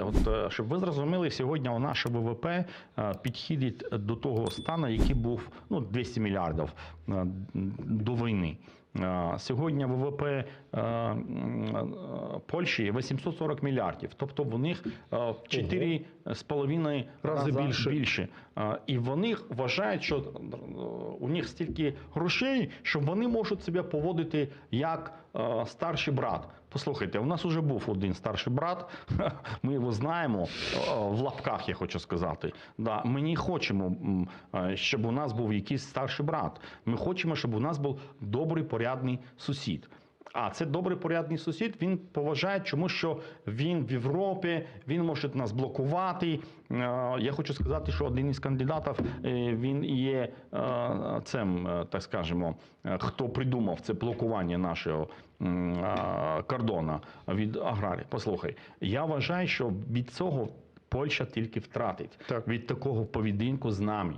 От е, щоб ви зрозуміли, сьогодні у наше ВВП е, підходить до того стану, який був ну 200 мільярдів е, до війни. Е, Сьогодні ВВП е, е, Польщі 840 мільярдів, тобто в них е, 4,5 Рази більше. більше. І вони вважають, що у них стільки грошей, що вони можуть себе поводити як старший брат. Послухайте, у нас вже був один старший брат, ми його знаємо в лапках, я хочу сказати. Да, ми не хочемо, щоб у нас був якийсь старший брат. Ми хочемо, щоб у нас був добрий, порядний сусід. А це добрий порядний сусід. Він поважає, чому що він в Європі, він може нас блокувати. Е, Я хочу сказати, що один із кандидатів е, він є е, цим, так скажемо, хто придумав це блокування нашого кордону від аграрії. Послухай, я вважаю, що від цього Польща тільки втратить Так. від такого поведінку з нами.